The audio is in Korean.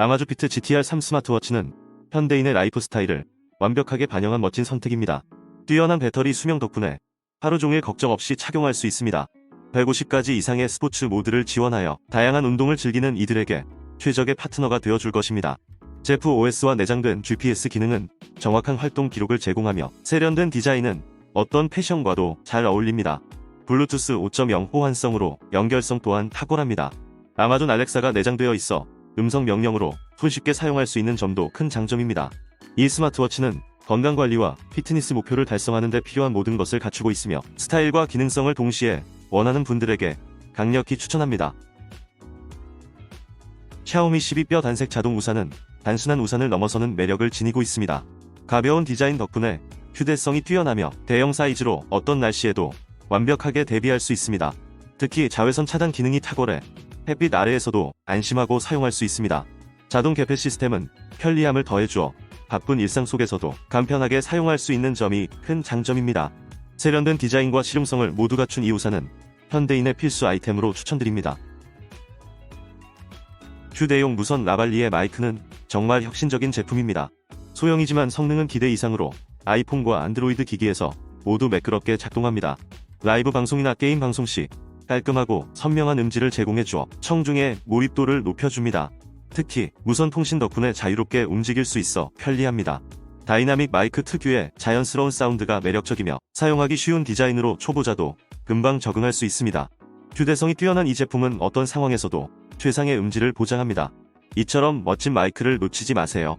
아마주 피트 GTR3 스마트워치는 현대인의 라이프 스타일을 완벽하게 반영한 멋진 선택입니다. 뛰어난 배터리 수명 덕분에 하루 종일 걱정 없이 착용할 수 있습니다. 150가지 이상의 스포츠 모드를 지원하여 다양한 운동을 즐기는 이들에게 최적의 파트너가 되어줄 것입니다. 제프 OS와 내장된 GPS 기능은 정확한 활동 기록을 제공하며 세련된 디자인은 어떤 패션과도 잘 어울립니다. 블루투스 5.0 호환성으로 연결성 또한 탁월합니다. 아마존 알렉사가 내장되어 있어 음성 명령으로 손쉽게 사용할 수 있는 점도 큰 장점입니다. 이 스마트워치는 건강관리와 피트니스 목표를 달성하는 데 필요한 모든 것을 갖추고 있으며 스타일과 기능성을 동시에 원하는 분들에게 강력히 추천합니다. 샤오미 12뼈 단색 자동 우산은 단순한 우산을 넘어서는 매력을 지니고 있습니다. 가벼운 디자인 덕분에 휴대성이 뛰어나며 대형 사이즈로 어떤 날씨에도 완벽하게 대비할 수 있습니다. 특히 자외선 차단 기능이 탁월해 햇빛 아래에서도 안심하고 사용할 수 있습니다. 자동 개폐 시스템은 편리함을 더해주어 바쁜 일상 속에서도 간편하게 사용할 수 있는 점이 큰 장점입니다. 세련된 디자인과 실용성을 모두 갖춘 이 우산은 현대인의 필수 아이템으로 추천드립니다. 휴대용 무선 라발리의 마이크는 정말 혁신적인 제품입니다. 소형이지만 성능은 기대 이상으로 아이폰과 안드로이드 기기에서 모두 매끄럽게 작동합니다. 라이브 방송이나 게임 방송 시 깔끔하고 선명한 음질을 제공해 주어 청중의 몰입도를 높여줍니다. 특히 무선 통신 덕분에 자유롭게 움직일 수 있어 편리합니다. 다이나믹 마이크 특유의 자연스러운 사운드가 매력적이며 사용하기 쉬운 디자인으로 초보자도 금방 적응할 수 있습니다. 휴대성이 뛰어난 이 제품은 어떤 상황에서도 최상의 음질을 보장합니다. 이처럼 멋진 마이크를 놓치지 마세요.